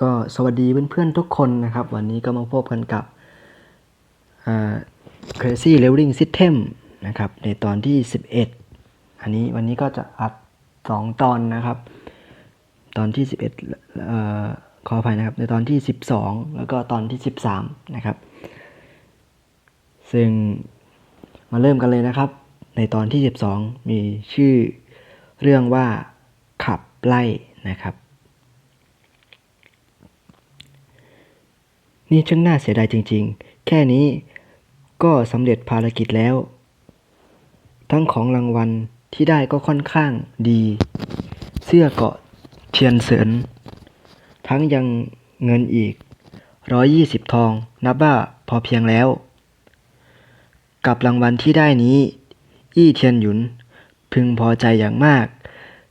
ก็สวัสดีเพื่อนๆทุกคนนะครับ วันนี้ก็มาพบกันกับอ่า Crazy Leveling System นะครับ ในตอนที่ 11 อันนี้วันนี้ก็จะอัด 2 ตอนนะครับ ตอนที่ 11เอ่อขออภัยนะครับ ในตอนที่ 12 แล้วก็ตอนที่ 13 นะครับ ซึ่งมาเริ่มกันเลยนะครับ ในตอนที่ 12 มีชื่อเรื่องว่าขับไล่นะครับ นี่ช่างน่าเสียดายจริงๆ แค่นี้ก็สำเร็จภารกิจแล้ว ทั้งของรางวัลที่ได้ก็ค่อนข้างดี เสื้อเกาะเทียนเสริน ทั้งยังเงินอีก 120 ทอง นับว่าพอเพียงแล้ว กับรางวัลที่ได้นี้ อี้เทียนหยุน พึงพอใจอย่างมาก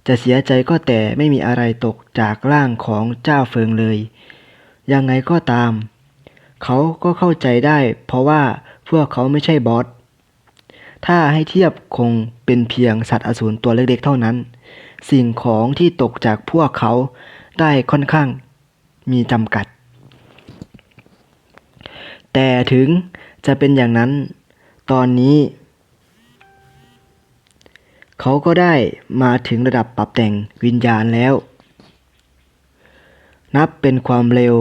จะเสียใจก็แต่ไม่มีอะไรตกจากร่างของเจ้าเฟิงเลย ยังไงก็ตาม เขาก็เข้าใจได้ เพราะว่าพวกเขาไม่ใช่บอส ถ้าให้เทียบคงเป็นเพียงสัตว์อสูรตัวเล็กๆเท่านั้น สิ่งของที่ตกจากพวกเขาได้ค่อนข้างมีจำกัด แต่ถึงจะเป็นอย่างนั้น ตอนนี้ เขาก็ได้มาถึงระดับปรับแต่งวิญญาณแล้ว นับเป็นความเร็ว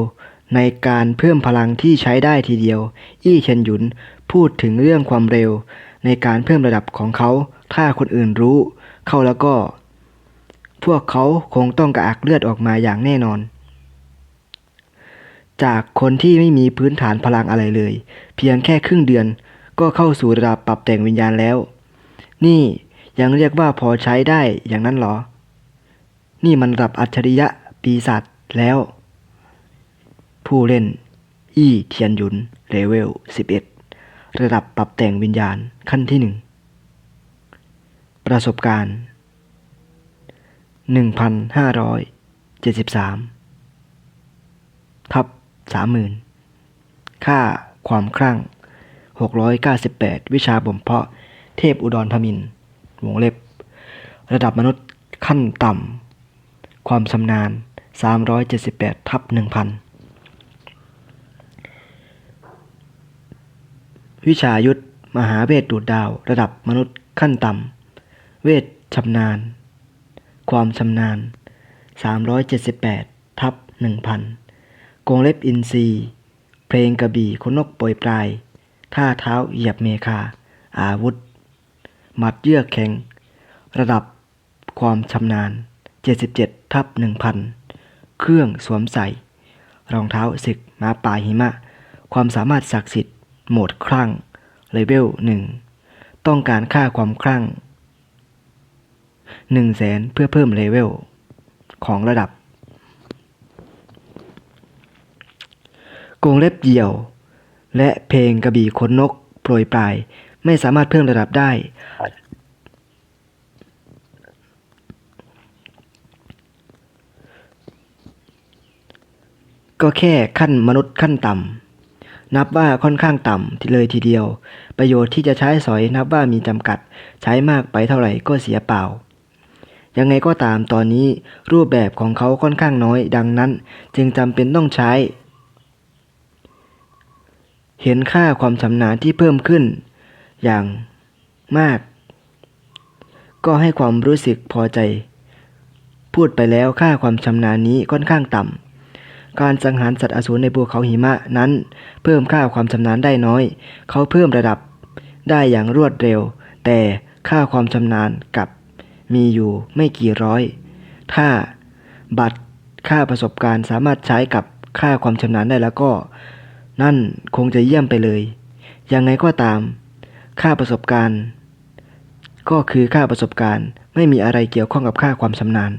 ในการเพิ่มพลังที่ใช้ได้ทีเดียว อี้เชียนหยุนพูดถึงเรื่องความเร็ว ในการเพิ่มระดับของเขา ถ้าคนอื่นรู้ เข้าแล้วก็ พวกเขาคงต้องกระอักเลือดออกมาอย่างแน่นอน จากคนที่ไม่มีพื้นฐานพลังอะไรเลย เพียงแค่ครึ่งเดือน ก็เข้าสู่ระดับปรับแต่งวิญญาณแล้ว นี่ยังเรียกว่าพอใช้ได้อย่างนั้นเหรอ นี่มันระดับอัจฉริยะปีศาจแล้ว ผู้เล่น อี้เทียนหยุนเลเวล 11 ระดับปรับแต่งวิญญาณขั้นที่ 1 ประสบการณ์ 1,573 ทับ 30,000 ค่าความคลั่ง 698 วิชาบ่มเพาะเทพอุดรพมินวงเล็บ ระดับมนุษย์ขั้นต่ำ ความชำนาญ 378 ทับ 1,000 วิชายุทธมหาเวทดูดดาวระดับมนุษย์ขั้นต่ำ เวทชำนาญ ความชำนาญ 378 ทับ 1,000 กงเล็บอินทรีเพลงกระบี่ขนนกโปรยปลาย ท่าเท้าเหยียบเมคา อาวุธ หมัดเยือกแข็ง ระดับความชำนาญ 77 ทับ 1,000 เครื่องสวมใส่ รองเท้าศึกม้าป่าหิมะ ความสามารถศักดิ์สิทธิ โหมดคลั่งเลเวล1 ต้องการค่าความคลั่ง1 0 0 0 0แสนเพื่อเพิ่มเลเวลของระดับกรงเล็บเหี่ยว และเพลงกระบี่ขนนกโปรยปลาย ไม่สามารถเพิ่มระดับได้ ก็แค่ขั้นมนุษย์ขั้นต่ำ นับว่าค่อนข้างต่ำทีเลยทีเดียว ประโยชน์ที่จะใช้สอยนับว่ามีจำกัด ใช้มากไปเท่าไหร่ก็เสียเปล่า ยังไงก็ตามตอนนี้รูปแบบของเขาค่อนข้างน้อย ดังนั้น จึงจำเป็นต้องใช้ เห็นค่าความชำนาญที่เพิ่มขึ้น อย่างมาก ก็ให้ความรู้สึกพอใจ พูดไปแล้วค่าความชำนาญนี้ค่อนข้างต่ำ การสังหารสัตว์อสูรในภูเขาหิมะนั้น เพิ่มค่าความชำนาญได้น้อย เขาเพิ่มระดับได้อย่างรวดเร็ว แต่ค่าความชำนาญกับมีอยู่ไม่กี่ร้อย ถ้าบัตรค่าประสบการณ์สามารถใช้กับค่าความชำนาญได้แล้วก็ นั่นคงจะเยี่ยมไปเลย ยังไงก็ตาม ค่าประสบการณ์ ก็คือค่าประสบการณ์ไม่มีอะไรเกี่ยวข้องกับค่าความชำนาญ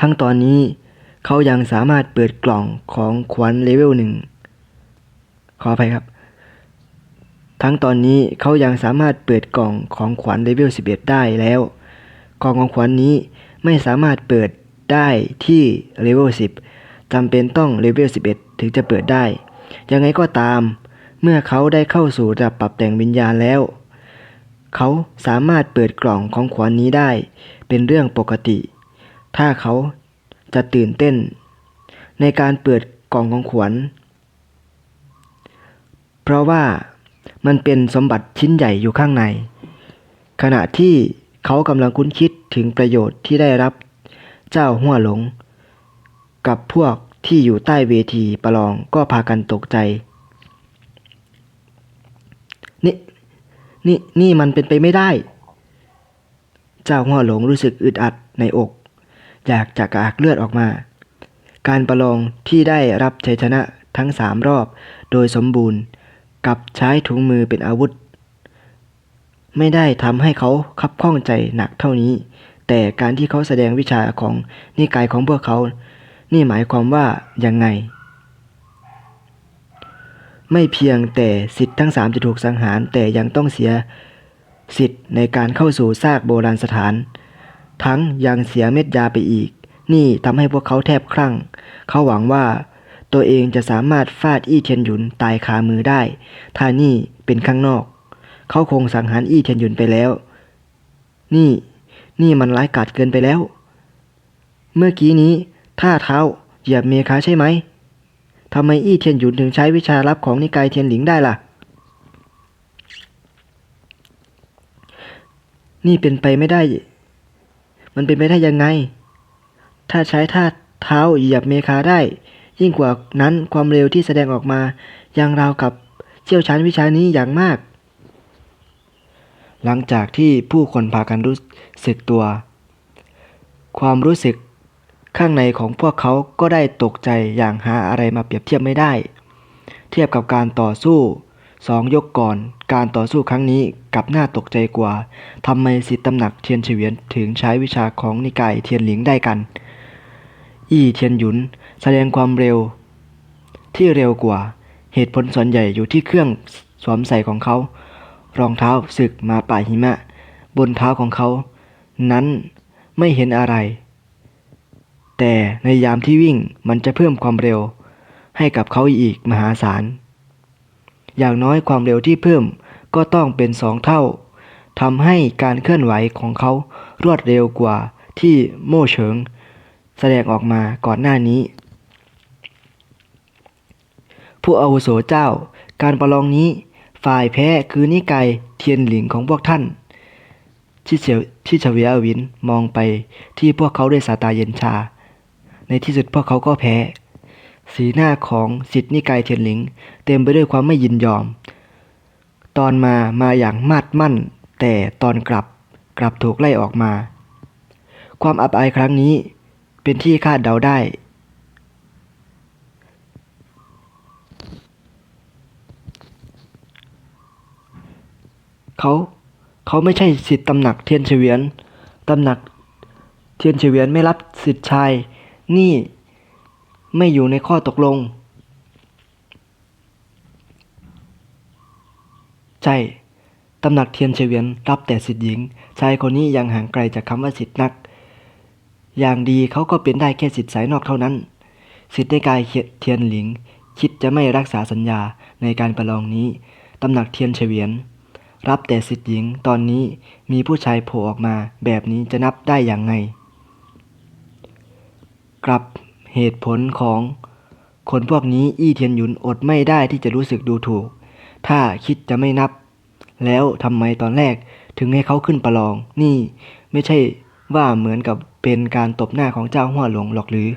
ทั้งตอนนี้ เขายังสามารถเปิดกล่องของขวัญเลเวลหนึ่งขออภัยครับ ทั้งตอนนี้เขายังสามารถเปิดกล่องของขวัญเลเวล 11 ได้แล้ว กล่องของขวัญนนี้ไม่สามารถเปิดได้ที่เลเวล 10จำเป็นต้องเลเวล 11 ถึงจะเปิดได้ ยังไงก็ตาม เมื่อเขาได้เข้าสู่ระดับปรับแต่งวิญญาณแล้ว เขาสามารถเปิดกล่องของขวัญนนี้ได้ เป็นเรื่องปกติ ถ้าเขา จะตื่นเต้น ในการเปิดกล่องของขวัญ เพราะว่ามันเป็นสมบัติชิ้นใหญ่อยู่ข้างใน ขณะที่เขากำลังคุ้นคิดถึงประโยชน์ที่ได้รับเจ้าหัวหลง กับพวกที่อยู่ใต้เวทีประลองก็พากันตกใจ นี่นี่นี่มันเป็นไปไม่ได้ เจ้าหัวหลงรู้สึกอึดอัดในอก อยากจะกระอักเลือดออกมา การประลองที่ได้รับชัยชนะทั้งสามรอบโดยสมบูรณ์กับใช้ถุงมือเป็นอาวุธ ไม่ได้ทำให้เขาคับข้องใจหนักเท่านี้ แต่การที่เขาแสดงวิชาของนิกายของพวกเขา นี่หมายความว่ายังไง ไม่เพียงแต่สิทธิ์ทั้งสามจะถูกสังหารแต่ยังต้องเสียสิทธิ์ในการเข้าสู่ซากโบราณสถาน ทั้งยังเสียเม็ดยาไปอีก นี่ทำให้พวกเขาแทบคลั่ง เขาหวังว่า ตัวเองจะสามารถฟาดอี้เทียนหยุนตายคามือได้ ถ้านี่เป็นข้างนอก เขาคงสังหารอี้เทียนหยุนไปแล้ว นี่ นี่มันร้ายกาจเกินไปแล้ว เมื่อกี้นี้ท่าเท้าเหยียบเมคาใช่ไหมทำไมอี้เทียนหยุนถึงใช้วิชาลับของนิกายเทียนหลิงได้ล่ะ นี่เป็นไปไม่ได้ มันเป็นไปได้ยังไง ถ้าใช้ท่าเท้าเหยียบเมคาได้ ยิ่งกว่านั้นความเร็วที่แสดงออกมายังราวกับเชี่ยวชาญวิชานี้อย่างมาก หลังจากที่ผู้คนพากันรู้สึกตัว ความรู้สึกข้างในของพวกเขาก็ได้ตกใจอย่างหาอะไรมาเปรียบเทียบไม่ได้ เทียบกับการต่อสู้ สองยกก่อน การต่อสู้ครั้งนี้กลับน่าตกใจกว่าทำไมสิทธิตำหนักเทียนเฉวียนถึงใช้วิชาของนิกายเทียนหลิงได้กัน อี้เทียนหยุนแสดงความเร็ว ที่เร็วกว่า เหตุผลส่วนใหญ่อยู่ที่เครื่องสวมใส่ของเขา รองเท้าสึกมาป่าหิมะ บนเท้าของเขา นั้นไม่เห็นอะไร แต่ในยามที่วิ่งมันจะเพิ่มความเร็ว ให้กับเขาอีกมหาศาล อย่างน้อยความเร็วที่เพิ่มก็ต้องเป็นสองเท่าทำให้การเคลื่อนไหวของเขารวดเร็วกว่าที่โม่เฉิง แสดงออกมาก่อนหน้านี้ ผู้อาวุโสเจ้า การประลองนี้ฝ่ายแพ้คือนิกายเทียนหลิงของพวกท่าน ที่เฉวที่เฉวียอวินมองไปที่พวกเขาด้วยสายตาเย็นชา ในที่สุดพวกเขาก็แพ้ สีหน้าของสิทธินิกายเทียนหลิง เต็มไปด้วยความไม่ยินยอม ตอนมามาอย่างมาดมั่น แต่ตอนกลับกลับถูกไล่ออกมา ความอับอายครั้งนี้เป็นที่คาดเดาได้ เขาเขาไม่ใช่สิทธิ์ตำหนักเทียนเฉวียนตำหนักเทียนเฉวียนไม่รับสิทธิ์ชาย นี่ ไม่อยู่ในข้อตกลง ใช่ตำหนักเทียนเฉวียนรับแต่สิทธิหญิง ชายคนนี้ยังห่างไกลจากคำว่าสิทธินัก อย่างดีเขาก็เป็นได้แค่สิทธิสายนอกเท่านั้น สิทธิในกายเทียนหลิง คิดจะไม่รักษาสัญญาในการประลองนี้ตำหนักเทียนเฉวียน รับแต่สิทธิหญิงตอนนี้มีผู้ชายโผล่ออกมาแบบนี้จะนับได้อย่างไงกลับ เหตุผลของคนพวกนี้อี้เทียนหยุนอดไม่ได้ที่จะรู้สึกดูถูก ถ้าคิดจะไม่นับ แล้วทำไมตอนแรกถึงให้เขาขึ้นประลอง นี่ไม่ใช่ว่าเหมือนกับเป็นการตบหน้าของเจ้าหัวหลงหรอกหรือ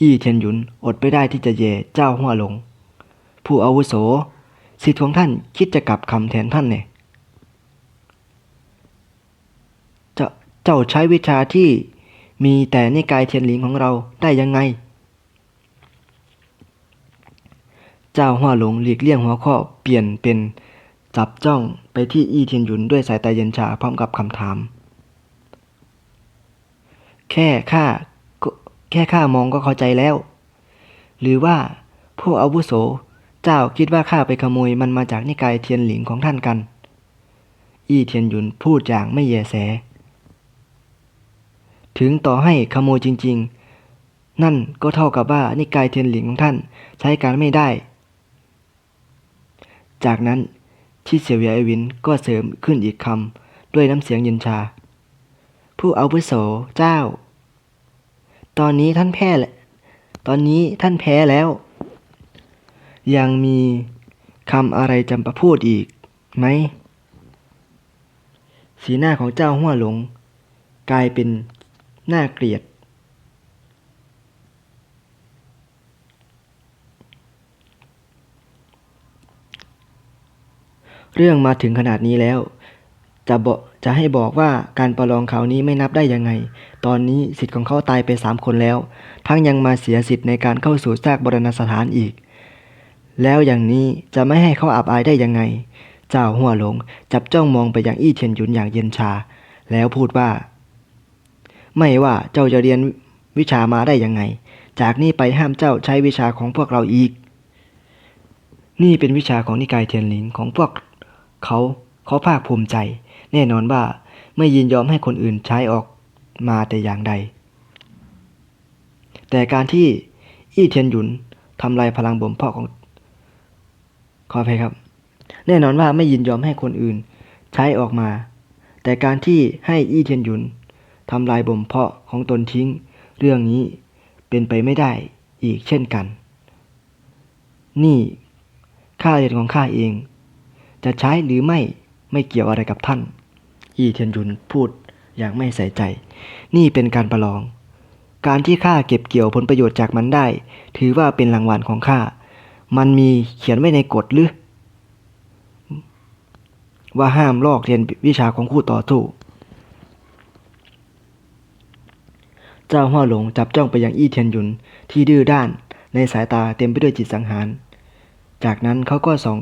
อี้เทียนหยุนอดไม่ได้ที่จะเย่เจ้าหัวหลง ผู้อาวุโสสิทธิ์ของท่านคิดจะกลับคำแทนท่านเนี่ยเจ้าเจ้าใช้วิชาที่ มีแต่นิกายเทียนหลิงของเราได้ยังไง เจ้าหัวหลงหลีกเลี่ยงหัวข้อเปลี่ยนเป็นจับจ้องไปที่อี้เทียนหยุนด้วยสายตาเย็นชาพร้อมกับคำถาม แค่ข้าก็แค่ข้ามองก็เข้าใจแล้ว หรือว่าผู้อาวุโสเจ้าคิดว่าข้าไปขโมยมันมาจากนิกายเทียนหลิงของท่านกัน อี้เทียนหยุนพูดอย่างไม่แยแส ถึงต่อให้ขโมยจริง ๆ นั่นก็เท่ากับว่านิกายเทียนหลิงของท่านใช้การไม่ได้ จากนั้นที่เสียวียไอวินก็เสริมขึ้นอีกคำด้วยน้ำเสียงเย็นชา ผู้อาวุโสเจ้า ตอนนี้ท่านแพ้แหละตอนนี้ท่านแพ้แล้ว ยังมีคำอะไรจำประพูดอีกไหม สีหน้าของเจ้าหัวหลง กลายเป็น น่าเกลียด เรื่องมาถึงขนาดนี้แล้ว จะบอกจะให้บอกว่าการประลองคราวนี้ไม่นับได้ยังไง ตอนนี้สิทธิ์ของเขาตายไปสามคนแล้ว ทั้งยังมาเสียสิทธิ์ในการเข้าสู่ซากบรณสถานอีก แล้วอย่างนี้จะไม่ให้เขาอับอายได้ยังไง เจ้าหัวหลงจับจ้องมองไปยังอี้เทียนหยุนอย่างเย็นชา แล้วพูดว่า ไม่ว่าเจ้าจะเรียนวิชามาได้ยังไง จากนี้ไปห้ามเจ้าใช้วิชาของพวกเราอีก นี่เป็นวิชาของนิกายเทียนหลินของพวกเขาเขาภาคภูมิใจ แน่นอนว่าไม่ยินยอมให้คนอื่นใช้ออกมาแต่อย่างใด แต่การที่อี้เทียนหยุนทำลายพลังบ่มเพาะของขออภัยครับ แน่นอนว่าไม่ยินยอมให้คนอื่นใช้ออกมา แต่การที่ให้อี้เทียนหยุน ทำลายบ่มเพาะของตนทิ้ง เรื่องนี้เป็นไปไม่ได้อีกเช่นกัน นี่ข้าเรียนของข้าเอง จะใช้หรือไม่ไม่เกี่ยวอะไรกับท่าน อีเทียนหยุนพูดอย่างไม่ใส่ใจ นี่เป็นการประลอง การที่ข้าเก็บเกี่ยวผลประโยชน์จากมันได้ ถือว่าเป็นรางวัลของข้า มันมีเขียนไว้ในกฎหรือว่าห้ามลอกเรียนวิชาของคู่ต่อสู้ จ้าหัวหลงจับจ้องไปยังอี้เทียนหยุนที่ดื้อด้านในสายตาเต็มไปด้วยจิตสังหาร จากนั้นเขาก็ส่ง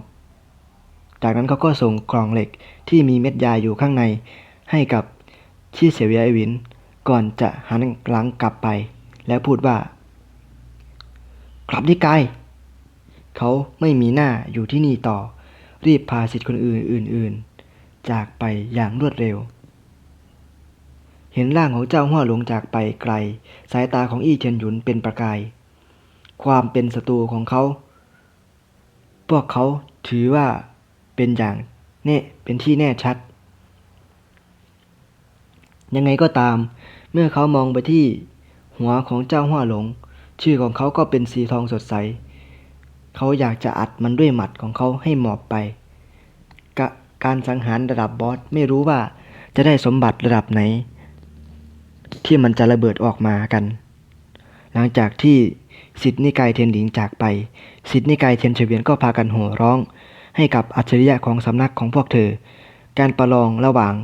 จากนั้นเขาก็ส่งกล่องเหล็กที่มีเม็ดยาอยู่ข้างในให้กับชี่เสวียไอวิน ก่อนจะหันหลังกลับไป แล้วพูดว่า กลับนิกายเขาไม่มีหน้าอยู่ที่นี่ต่อ รีบพาสิทธิ์คนอื่นอื่นๆ จากไปอย่างรวดเร็ว เห็นร่างของเจ้าหัวหลงจากไปไกล สายตาของอี้เทียนหยุนเป็นประกาย ความเป็นศัตรูของเขา พวกเขาถือว่าเป็นอย่างแน่เป็นที่แน่ชัด ยังไงก็ตาม เมื่อเขามองไปที่หัวของเจ้าหัวหลง ชื่อของเขาก็เป็นสีทองสดใส เขาอยากจะอัดมันด้วยหมัดของเขาให้หมอบไปกการสังหารระดับบอสไม่รู้ว่าจะได้สมบัติระดับไหน ที่มันจะระเบิดออกมากัน หลังจากที่สิทธินิกายเทียนหลิงจากไป สิทธินิกายเทียนเฉวียนก็พากันโห่ร้อง ให้กับอัจฉริยะของสำนักของพวกเธอ การประลองระหว่าง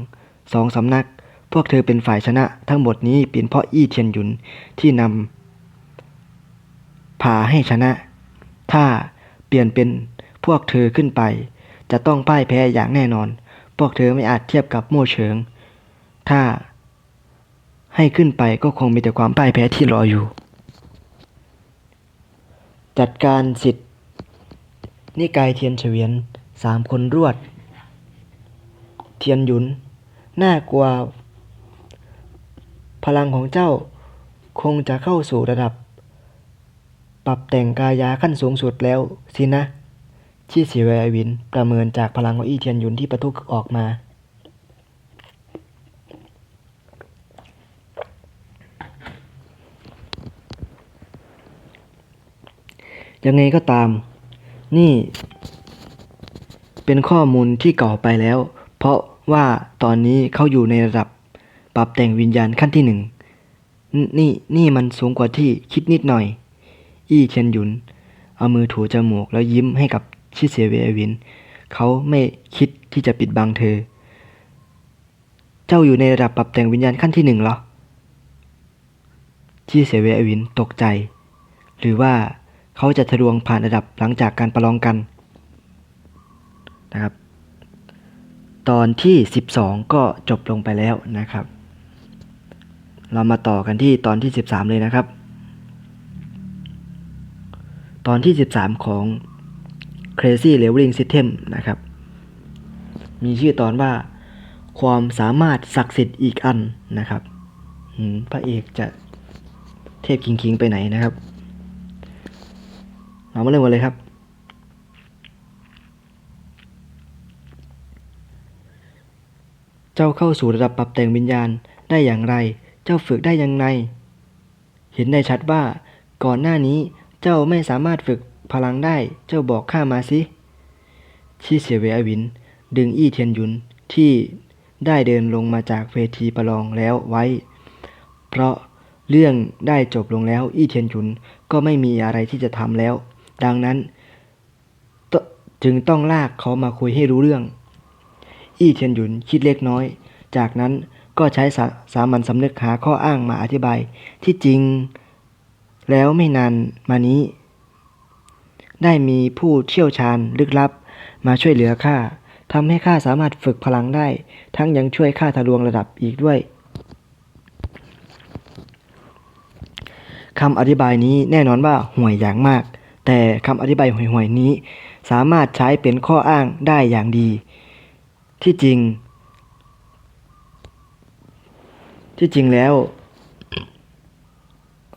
สองสำนัก พวกเธอเป็นฝ่ายชนะ ทั้งหมดนี้เป็นเพราะอี้เทียนหยุนที่นำพาให้ชนะ ถ้าเปลี่ยนเป็นพวกเธอขึ้นไป จะต้องพ่ายแพ้อย่างแน่นอน พวกเธอไม่อาจเทียบกับโม่เฉิง ถ้า ให้ขึ้นไปก็คงมีแต่ความพ่ายแพ้ที่รออยู่ จัดการสิทธิ์นิกายเทียนเฉวียนสามคนรวด เทียนหยุน น่ากลัว พลังของเจ้าคงจะเข้าสู่ระดับ ปรับแต่งกายาขั้นสูงสุดแล้วสินะชี่เสียเวอวินประเมินจากพลังของอี้เทียนหยุนที่ประทุออกมา ยังไงก็ตาม นี่ เป็นข้อมูลที่เก่าไปแล้ว เพราะว่าตอนนี้เขาอยู่ในระดับ ปรับแต่งวิญญาณขั้นที่หนึ่งนนี่นี่มันสูงกว่าที่คิดนิดหน่อย อี้เทียนหยุน เอามือถูจมูกแล้วยิ้มให้กับชิเซเววิน เขาไม่คิดที่จะปิดบังเธอ เจ้าอยู่ในระดับปรับแต่งวิญญาณขั้นที่หนึ่งเหรอชิเซเววินตกใจ หรือว่า เขาจะทะลวงผ่านระดับหลังจากการประลองกันนะครับ ตอนที่ 12 ก็จบลงไปแล้วนะครับ เรามาต่อกันที่ตอนที่ 13 เลยนะครับ ตอนที่ 13 ของ Crazy Leveling System นะครับ มีชื่อตอนว่าความสามารถศักดิ์สิทธิ์อีกอันนะครับพระเอกจะเทพคิงคิงๆไปไหนนะครับ เรามาเริ่มกันเลยครับ เจ้าเข้าสู่ระดับปรับแต่งวิญญาณได้อย่างไร เจ้าฝึกได้ยังไง เห็นได้ชัดว่า ก่อนหน้านี้เจ้าไม่สามารถฝึกพลังได้ เจ้าบอกข้ามาสิชีเสียเวอวิน ดึงอี้เทียนยุนที่ได้เดินลงมาจากเวทีประลองแล้วไว้ เพราะเรื่องได้จบลงแล้ว อี้เทียนยุนก็ไม่มีอะไรที่จะทำแล้ว ดังนั้นจึงต้องลากเขามาคุยให้รู้เรื่อง อี้เทียนหยุนคิดเล็กน้อย จากนั้นก็ใช้สาสามัญสำนึกหาข้ออ้างมาอธิบาย ที่จริงแล้วไม่นานมานี้ ได้มีผู้เชี่ยวชาญลึกลับ มาช่วยเหลือข้าทำให้ข้าสามารถฝึกพลังได้ ทั้งยังช่วยข้าทะลวงระดับอีกด้วยคำอธิบายนี้แน่นอนว่าห่วยอย่างมาก แต่คำอธิบายห่วยๆนี้ สามารถใช้เป็นข้ออ้างได้อย่างดี ที่จริง ที่จริงแล้ว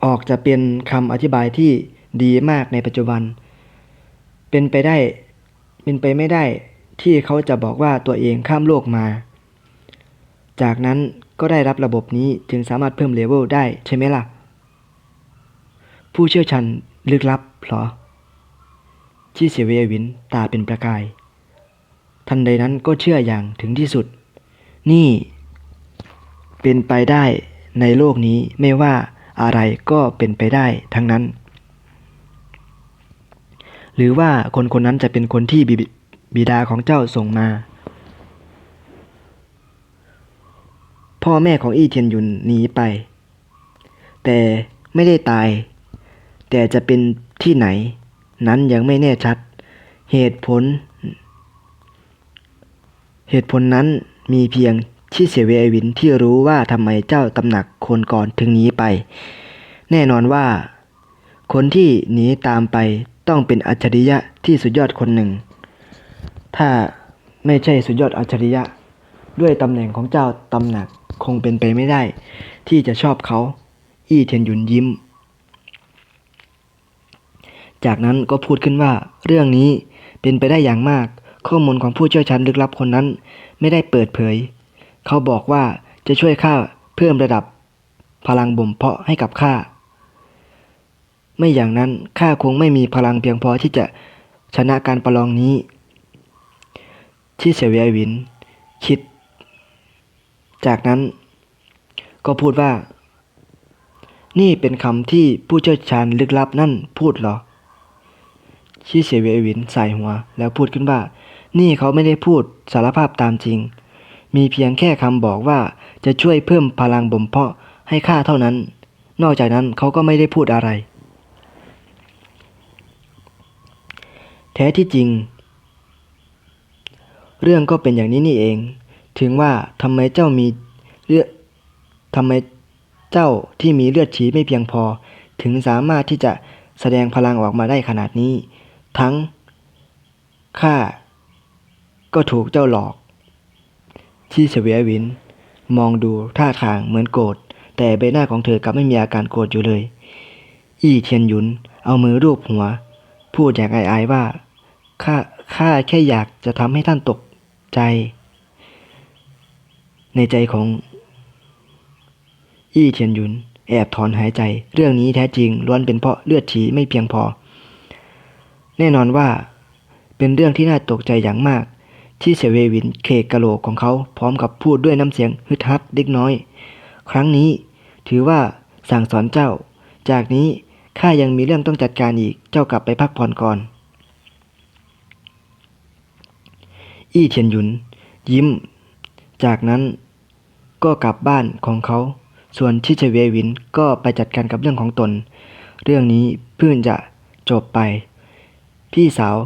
ออกจะเป็นคำอธิบายที่ดีมากในปัจจุบัน เป็นไปได้ เป็นไปไม่ได้ที่เขาจะบอกว่าตัวเองข้ามโลกมา จากนั้นก็ได้รับระบบนี้จึงสามารถเพิ่มเลเวลได้ใช่ไหมล่ะ ผู้เชี่ยวชาญลึกลับเหรอ ที่เสียวินตาเป็นประกาย ทันใดนั้นก็เชื่ออย่างถึงที่สุด นี่ เป็นไปได้ในโลกนี้ไม่ว่าอะไรก็เป็นไปได้ทั้งนั้น หรือว่าคนคนนั้นจะเป็นคนที่บบิดาของเจ้าส่งมา พ่อแม่ของอี้เทียนหยุนหนีไป แต่ไม่ได้ตาย แต่จะเป็นที่ไหน นั้นยังไม่แน่ชัด เหตุผล เหตุผลนั้นมีเพียงที่เสเวไอวินที่รู้ว่าทำไมเจ้าตำหนักคนก่อนถึงหนีไป แน่นอนว่า คนที่หนีตามไปต้องเป็นอัจฉริยะที่สุดยอดคนหนึ่ง ถ้าไม่ใช่สุดยอดอัจฉริยะ ด้วยตำแหน่งของเจ้าตำหนักคงเป็นไปไม่ได้ ที่จะชอบเขา อี้เทียนหยุนยิ้ม จากนั้นก็พูดขึ้นว่า เรื่องนี้เป็นไปได้อย่างมาก ข้อมูลของผู้เชี่ยวชาญลึกลับคนนั้น ไม่ได้เปิดเผย เขาบอกว่าจะช่วยข้าเพิ่มระดับ พลังบ่มเพาะให้กับข้าไม่อย่างนั้นข้าคงไม่มีพลังเพียงพอที่จะชนะการประลองนี้ ที่เสวียวิน คิด จากนั้น ก็พูดว่า นี่เป็นคำที่ผู้เชี่ยวชาญลึกลับนั่นพูดเหรอ ชีเสเววินใส่หัว แล้วพูดขึ้นว่า นี่เขาไม่ได้พูดสารภาพตามจริง มีเพียงแค่คำบอกว่าจะช่วยเพิ่มพลังบ่มเพาะให้ข้าเท่านั้น นอกจากนั้นเขาก็ไม่ได้พูดอะไร แท้ที่จริง เรื่องก็เป็นอย่างนี้นี่เอง ถึงว่าทำไมเจ้ามีเลือดทำไมเจ้าที่มีเลือดฉีไม่เพียงพอ ถึงสามารถที่จะแสดงพลังออกมาได้ขนาดนี้ ทั้งข้าก็ถูกเจ้าหลอก ที่เฉวียวิน มองดูท่าทางเหมือนโกรธ แต่ใบหน้าของเธอกลับไม่มีอาการโกรธอยู่เลย อี้เทียนหยุนเอามือรูปหัว พูดอย่างอายๆว่าข้าข้าแค่อยากจะทำให้ท่านตกใจ ในใจของ อี้เทียนหยุน แอบถอนหายใจ เรื่องนี้แท้จริงล้วนเป็นเพราะเลือดฉีไม่เพียงพอ แน่นอนว่า เป็นเรื่องที่น่าตกใจอย่างมาก ที่เสเววินเคกกะโหลกของเขาพร้อมกับพูดด้วยน้ำเสียงฮึดฮัดเล็กน้อย ครั้งนี้ถือว่าสั่งสอนเจ้า จากนี้ข้ายังมีเรื่องต้องจัดการอีกเจ้ากลับไปพักผ่อนก่อน อี้เทียนหยุน ยิ้ม จากนั้นก็กลับบ้านของเขา ส่วนชิเชเววินก็ไปจัดการกับเรื่องของตน เรื่องนี้เพิ่งจะจบไป พี่สาว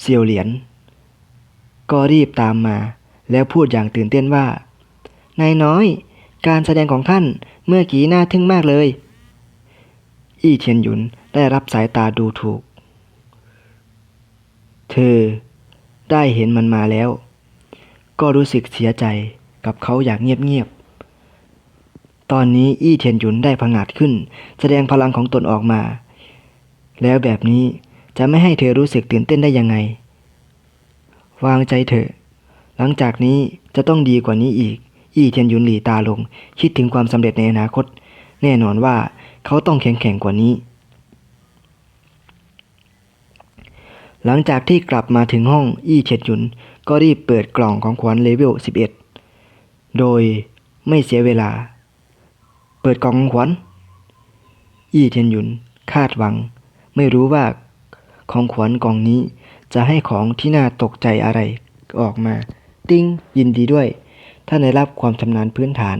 เซียวเหรียญก็รีบตามมา แล้วพูดอย่างตื่นเต้นว่า นายน้อย การแสดงของท่านเมื่อกี้น่าทึ่งมากเลย อี้เทียนหยุนได้รับสายตาดูถูก เธอได้เห็นมันมาแล้ว ก็รู้สึกเสียใจกับเขาอย่างเงียบๆ ตอนนี้อี้เทียนหยุนได้ผงาดขึ้น แสดงพลังของตนออกมา แล้วแบบนี้ จะไม่ให้เธอรู้สึกตื่นเต้นได้ยังไง วางใจเถอะ หลังจากนี้จะต้องดีกว่านี้อีก อี้เทียนหยุนหลีตาลง คิดถึงความสำเร็จในอนาคต แน่นอนว่าเขาต้องแข็งแกร่งกว่านี้ หลังจากที่กลับมาถึงห้องอี้เฉียดหยุนก็รีบเปิดกล่องของขวัญเลเวล 11 โดยไม่เสียเวลา เปิดกล่องของขวัญอี้เทียนหยุนคาดหวัง ไม่รู้ว่า ของขวัญกล่องนี้ จะให้ของที่น่าตกใจอะไรออกมา ติ้งยินดีด้วยท่านได้รับความชำนาญพื้นฐาน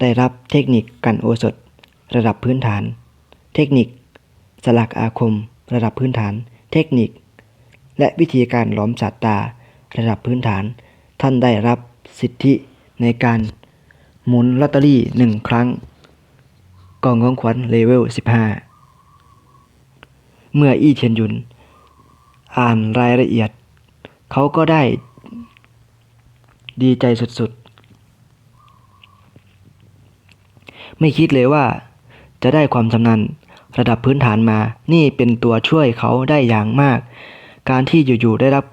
ได้รับเทคนิคกันโอสถ ระดับพื้นฐาน เทคนิค สลักอาคม ระดับพื้นฐาน เทคนิค และวิธีการหล้อมสัตตา ระดับพื้นฐาน ท่านได้รับสิทธิในการหมุนลอตเตอรี่หนึ่งครั้ง กล่องของขวัญเลเวล 15 เมื่ออี้เทียนยุน อ่านรายละเอียด เขาก็ได้ดีใจสุดๆ ไม่คิดเลยว่าจะได้ความชำนาญระดับพื้นฐานมา นี่เป็นตัวช่วยเขาได้อย่างมาก การที่อยู่ๆได้รับ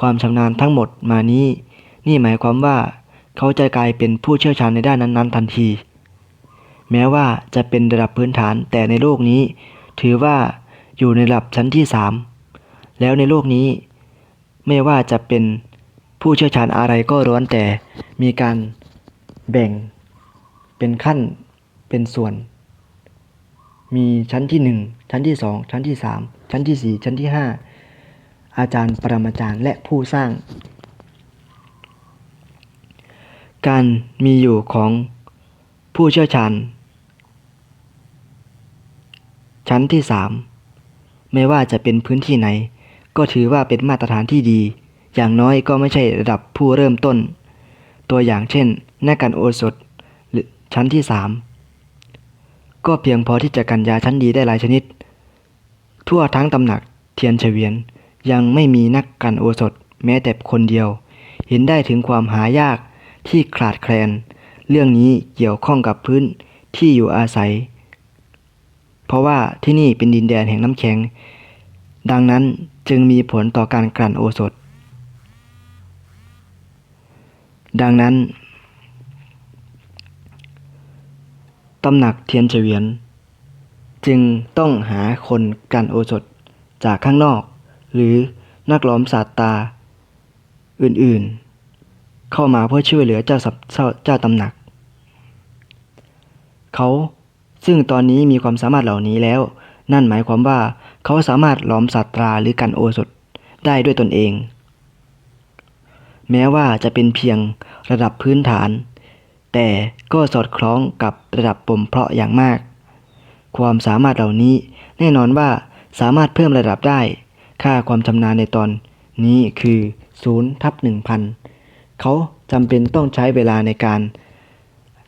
ความชำนาญทั้งหมดมานี้ นี่หมายความว่าเขาจะกลายเป็นผู้เชี่ยวชาญในด้านนั้น ๆ ทันที แม้ว่าจะเป็นระดับพื้นฐานแต่ในโลกนี้ ถือว่า อยู่ในระดับชั้นที่สามแล้วในโลกนี้ ไม่ว่าจะเป็นผู้เชี่ยวชาญอะไรก็ร้วนแต่มีการแบ่งเป็นขั้นเป็นส่วน มีชั้นที่หนึ่งชั้นที่สองชั้นที่สามชั้นที่สี่ชั้นที่ห้าอาจารย์ปรมาจารย์และผู้สร้าง การมีอยู่ของผู้เชี่ยวชาญชั้นที่สาม ไม่ว่าจะเป็นพื้นที่ไหน ก็ถือว่าเป็นมาตรฐานที่ดี อย่างน้อยก็ไม่ใช่ระดับผู้เริ่มต้น ตัวอย่างเช่นนักการโอสถหรือชั้นที่สามก็เพียงพอที่จะกันยาชั้นดีได้หลายชนิด ทั่วทั้งตำหนักเทียนเฉวียนยังไม่มีนักกันโอสถแม้แต่คนเดียว เห็นได้ถึงความหายากที่ขาดแคลน เรื่องนี้เกี่ยวข้องกับพื้นที่อยู่อาศัย เพราะว่าที่นี่เป็นดินแดนแห่งน้ำแข็ง ดังนั้นจึงมีผลต่อการกลั่นโอสถ ดังนั้นตำหนักเทียนเฉวียน จึงต้องหาคนกลั่นโอสถจากข้างนอก หรือนักล้อมศาสตาอื่นๆ เข้ามาเพื่อช่วยเหลือเจ้าสับเจ้าเจ้าตำหนัก เขา ซึ่งตอนนี้มีความสามารถเหล่านี้แล้ว นั่นหมายความว่าเขาสามารถล้อมศาสตราหรือกันโอสถได้ด้วยตนเอง แม้ว่าจะเป็นเพียงระดับพื้นฐาน แต่ก็สอดคล้องกับระดับปมเพราะอย่างมาก ความสามารถเหล่านี้แน่นอนว่าสามารถเพิ่มระดับได้ ค่าความชำนาญในตอนนี้คือ0ทับ1,000 เขาจำเป็นต้องใช้เวลาในการ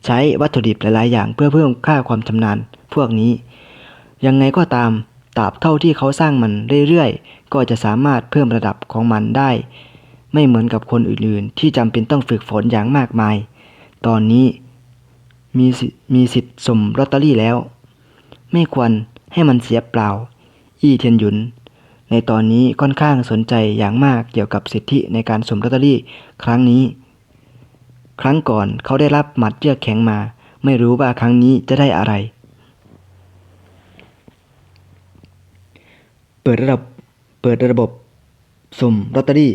ใช้วัตถุดิบหลาย ๆ อย่างเพื่อเพิ่มค่าความชำนาญพวกนี้ ยังไงก็ตามตราบเท่าที่เขาสร้างมันเรื่อย ๆ ก็จะสามารถเพิ่มระดับของมันได้ ไม่เหมือนกับคนอื่น ๆ ที่จำเป็นต้องฝึกฝนอย่างมากมาย ตอนนี้มีมีสิทธิ์สมลอตเตอรี่แล้ว ไม่ควรให้มันเสียเปล่า อี้เทียนหยุน ในตอนนี้ค่อนข้างสนใจอย่างมากเกี่ยวกับสิทธิในการสมลอตเตอรี่ครั้งนี้ ครั้งก่อนเขาได้รับหมัดเยือกแข็งมา ไม่รู้ว่าครั้งนี้จะได้อะไร เปิดระบบเปิดระบบสุ่มลอตเตอรี่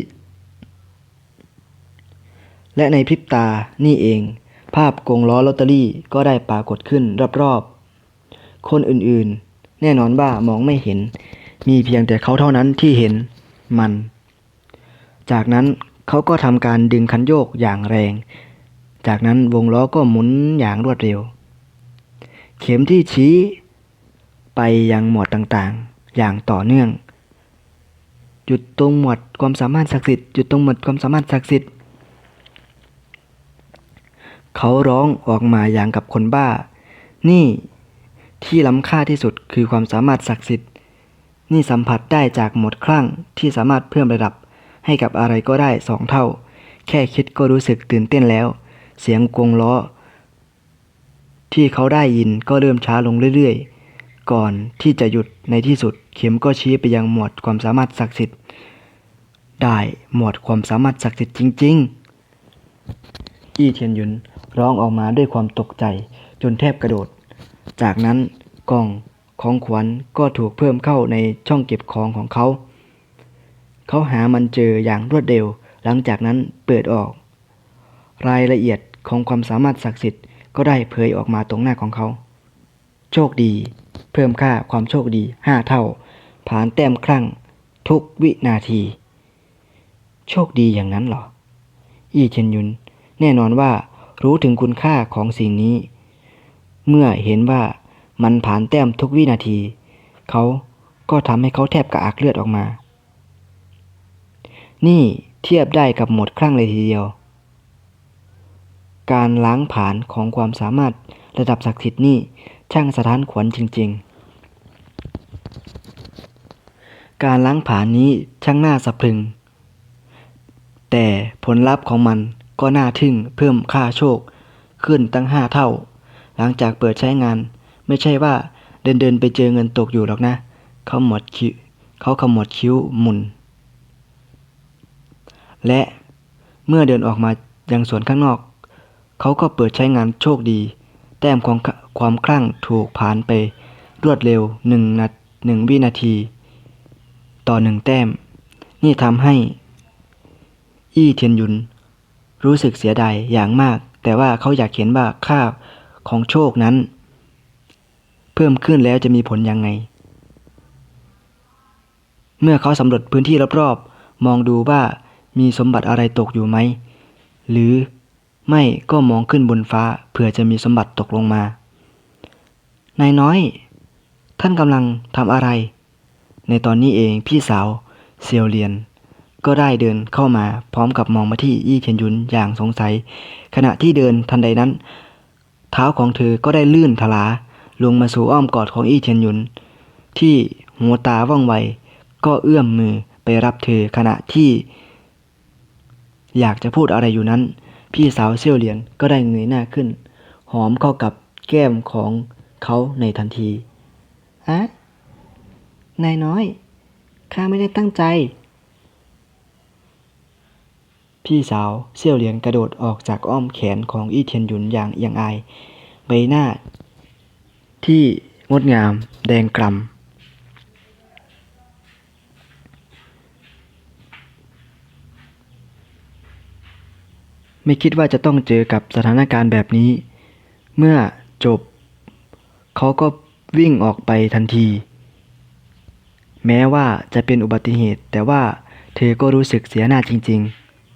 และในพริบตานี่เอง ภาพกงล้อลอตเตอรี่ก็ได้ปรากฏขึ้นรอบๆ คนอื่นๆ แน่นอนว่ามองไม่เห็น มีเพียงแต่เขาเท่านั้นที่เห็นมัน จากนั้นเขาก็ทำการดึงคันโยกอย่างแรง จากนั้นวงล้อก็หมุนอย่างรวดเร็ว เข็มที่ชี้ไปยังหมวดต่างๆ อย่างต่อเนื่อง จุดตรงหมวดความสามารถศักดิ์สิทธิ์จุดตรงหมวดความสามารถศักดิ์สิทธิ์ เขาร้องออกมาอย่างกับคนบ้า นี่ที่ล้ำค่าที่สุดคือความสามารถศักดิ์สิทธิ์ นี่สัมผัสได้จากหมดคลั่งที่สามารถเพิ่มระดับให้กับอะไรก็ได้สองเท่า แค่คิดก็รู้สึกตื่นเต้นแล้ว เสียงกงล้อ ที่เขาได้ยินก็เริ่มช้าลงเรื่อยๆ ก่อนที่จะหยุดในที่สุด เข็มก็ชี้ไปยังหมวดความสามารถศักดิ์สิทธิ์ ได้หมวดความสามารถศักดิ์สิทธิ์จริง ๆ อี้เทียนหยุนร้องออกมาด้วยความตกใจจนแทบกระโดด จากนั้นกล่องของขวัญก็ถูกเพิ่มเข้าในช่องเก็บของของเขา เขาหามันเจออย่างรวดเร็ว หลังจากนั้นเปิดออก รายละเอียด ของความสามารถศักดิ์สิทธิ์ก็ได้เผยออกมาตรงหน้าของเขา โชคดี เพิ่มค่าความโชคดี5เท่า ผ่านแต้มครั้ง ทุกวินาที โชคดีอย่างนั้นหรอ อีเชนยุน แน่นอนว่ารู้ถึงคุณค่าของสิ่งนี้ เมื่อเห็นว่ามันผ่านแต้มทุกวินาที เขาก็ทำให้เขาแทบกระอักเลือดออกมา นี่เทียบได้กับหมดครั้งเลยทีเดียว การล้างผลาญของความสามารถระดับศักดิ์สิทธิ์นี่ช่างสะท้านขวัญจริง ๆ การล้างผลาญนี้ช่างน่าสะพรึง แต่ผลลัพธ์ของมันก็น่าทึ่งเพิ่มค่าโชคขึ้นตั้งห้าเท่า หลังจากเปิดใช้งาน ไม่ใช่ว่าเดินเดินๆไปเจอเงินตกอยู่หรอกนะ เขาหมดคิ้วเขาขมวดคิ้วหมุน และเมื่อเดินออกมายังสวนข้างนอก เขาก็เปิดใช้งานโชคดี แต้มของความคลั่งถูกผ่านไป รวดเร็วหนึ่งนาหนึ่งวินาที ต่อหนึ่งแต้ม นี่ทำให้ อี้เทียนยุน รู้สึกเสียดายอย่างมาก แต่ว่าเขาอยากเห็นว่าค่าของโชคนั้น เพิ่มขึ้นแล้วจะมีผลยังไง เมื่อเขาสำรวจพื้นที่รอบๆมองดูว่ามีสมบัติอะไรตกอยู่ไหม หรือ ไม่ก็มองขึ้นบนฟ้าเผื่อจะมีสมบัติตกลงมา นายน้อย ท่านกำลังทำอะไร ในตอนนี้เองพี่สาวเซียวเลียน ก็ได้เดินเข้ามาพร้อมกับมองมาที่อี้เทียนยุนอย่างสงสัย ขณะที่เดินทันใดนั้น เท้าของเธอก็ได้ลื่นทลาลงมาสู่อ้อมกอดของอี้เทียนยุน ที่หัวตาว่องไวก็เอื้อมมือไปรับเธอขณะที่ อยากจะพูดอะไรอยู่นั้น พี่สาวเซี่ยวเหลียนก็ได้เงยหน้าขึ้น หอมเข้ากับแก้มของเขาในทันทีอะนายน้อย ข้าไม่ได้ตั้งใจ พี่สาวเซี่ยวเหลียนกระโดดออกจากอ้อมแขนของอี้เทียนหยุนอย่างเอียงอาย ใบหน้า ที่งดงามแดงกล่ำ ไม่คิดว่าจะต้องเจอกับสถานการณ์แบบนี้ เมื่อจบ เขาก็วิ่งออกไปทันที แม้ว่าจะเป็นอุบัติเหตุ แต่ว่าเธอก็รู้สึกเสียหน้าจริง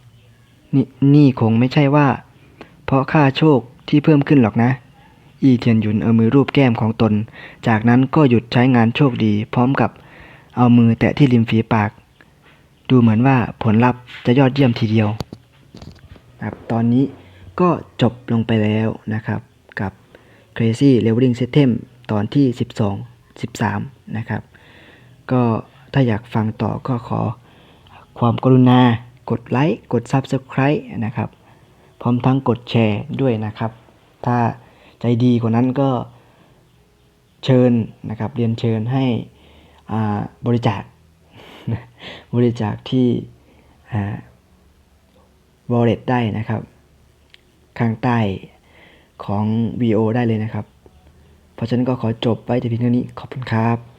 ๆ นี่นี่คงไม่ใช่ว่า เพราะค่าโชคที่เพิ่มขึ้นหรอกนะ อีเทียนหยุนเอามือรูปแก้มของตน จากนั้นก็หยุดใช้งานโชคดี พร้อมกับเอามือแตะที่ริมฝีปาก ดูเหมือนว่าผลลัพธ์จะยอดเยี่ยมทีเดียว ครับตอนนี้ก็จบลงไปแล้วนะครับ กับ Crazy Leveling System ตอนที่ 12 13 นะครับ ก็ถ้าอยากฟังต่อก็ขอความกรุณากดไลค์กด Subscribe นะครับ พร้อมทั้งกดแชร์ด้วยนะครับ ถ้าใจดีกว่านั้นก็เชิญนะครับ เรียนเชิญให้บริจาคบริจาคที่ wallet ได้นะครับ ข้างใต้ของ VO ได้เลยนะครับ เพราะฉะนั้นก็ขอจบไว้แต่เพียงเท่านี้ขอบคุณครับ